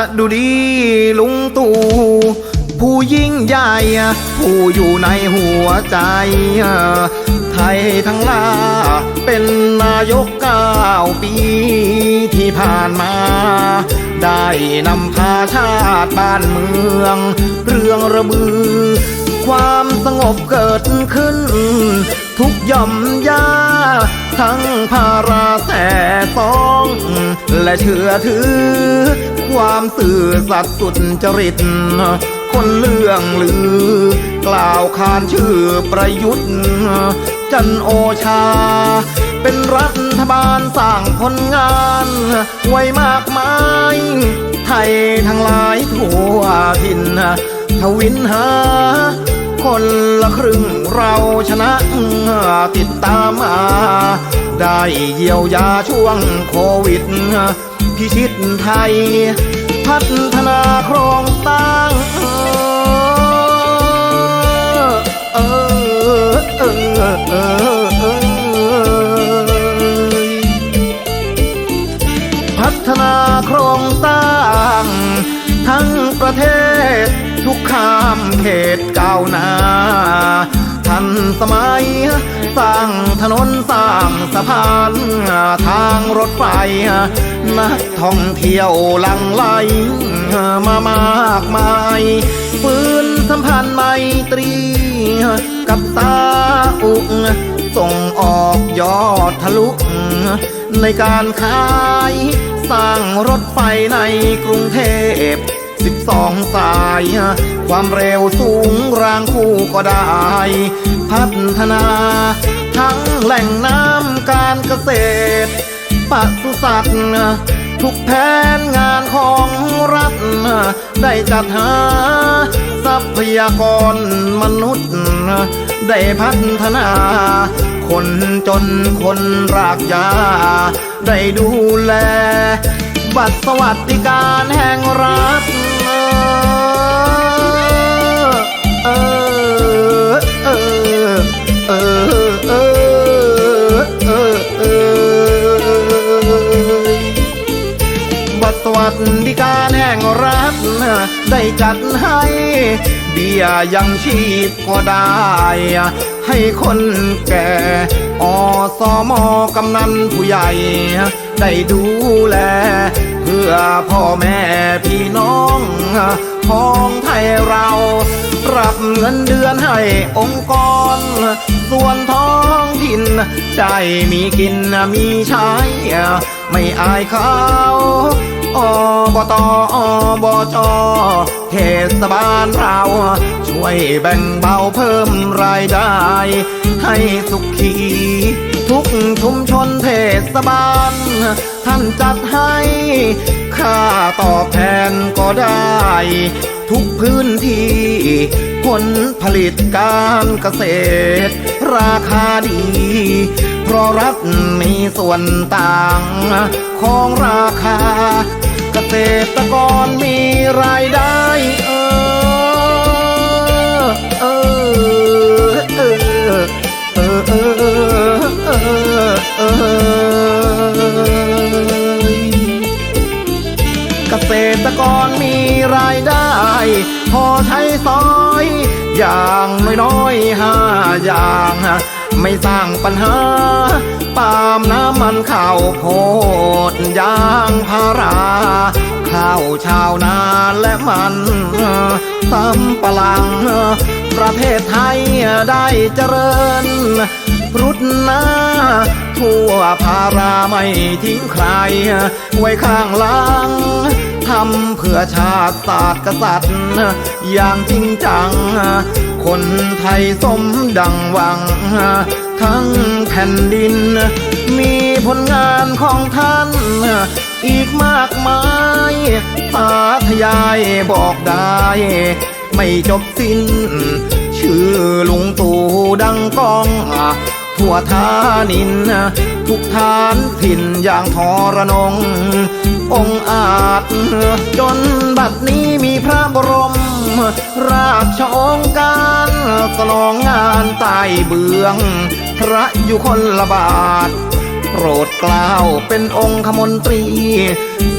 ะดุดีลุงตู่ผู้ยิ่งใหญ่ ผู้อยู่ในหัวใจ ไทยทั้งลาเป็นนายกเก้าปีที่ผ่านมา ได้นำพาชาติบ้านเมือง เรื่องระบือ ความสงบเกิดขึ้น ทุกย่อมยา ทั้งภาราแส่สอ และเชื่อถือ ความสื่อสัตย์สุจริต คนเรื่องลือ กล่าวขานชื่อประยุทธ์ จันโอชา เป็นรัฐบาลสร้างผลงาน ไว้มากมาย ไทยทั้งหลายทั่วถิ่นทวินหา คนละครึ่งเราชนะติดตามมา ได้เยียวยาช่วงโควิด พิชิตไทย พัฒนาโครงสร้างเออเออเออพัฒนาโครงสร้างทั้งประเทศ ข้ามเขตก้าวหน้าทันสมัย สร้างถนนสร้างสะพานทางรถไฟนักท่องเที่ยวหลังไหลมามากมายฟื้นสัมพันธ์ไมตรี กับตาอุกส่งออกยอดทะลุ ในการขาย สร้างรถไฟในกรุงเทพ 12สาย ความเร็วสูงรางคู่ก็ได้ พัฒนา ทั้งแหล่งน้ำการเกษตรปศุสัตว์ทุกแผนงานของรัฐ ได้จัดหา ทรัพยากรมนุษย์ ได้พัฒนา คนจนคนรากหญ้าได้ดูแล บัตรสวัสดิการแห่งรัฐ วัสดิการแห่งรัฐ ได้จัดให้ เบี้ยยังชีพก็ได้ ให้คนแก่อสมกำนันผู้ใหญ่ ได้ดูแล เพื่อพ่อแม่พี่น้องของไทยเรารับเงินเดือนให้องค์กร ส่วนท้องถิ่นได้มีกินมีใช้ไม่อายเขา อบตอบจเทศบาลเรา ช่วยแบ่งเบาเพิ่มรายได้ ให้สุขี ทุกชุมชนเทศบาล ท่านจัดให้ ค่าตอบแทนก็ได้ ทุกพื้นที่ ผลผลิตการเกษตร ราคาดี เพราะรัฐมีส่วนต่างของราคา เกษตรกรมีร พอใช้สอย อย่างน้อยๆห้าอย่าง ไม่สร้างปัญหา ปาล์มน้ำมันข้าวโพดยางพารา ข้าวชาวนาและมันสำปะหลัง ประเทศไทยได้เจริญรุดหน้าทั่วภาราไม่ทิ้งใคร ไว้ข้างหลังำเพื่อชาติศาสตร์กษัตริย์ อย่างจริงจัง คนไทยสมดังหวัง ทั้งแผ่นดิน มีผลงานของท่าน อีกมากมายสาธยายบอกได้ ไม่จบสิ้น ชื่อลุงตู่ดังก้องทั่วทานิน ทุกฐานถิ่นอย่างทรนง องอาจจนบัดนี้มีพระบรม ราชองการสนองงานใต้เบือง พระอยู่คนละบาท โปรดกล้าวเป็นองค์ขมนตรี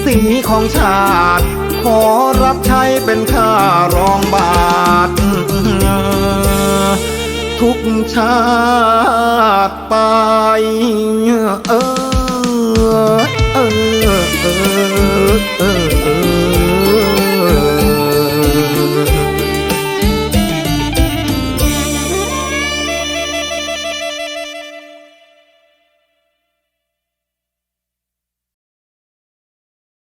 สีของชาติ ขอรับใช้เป็นค่ารองบาท ทุกชาติไป เอ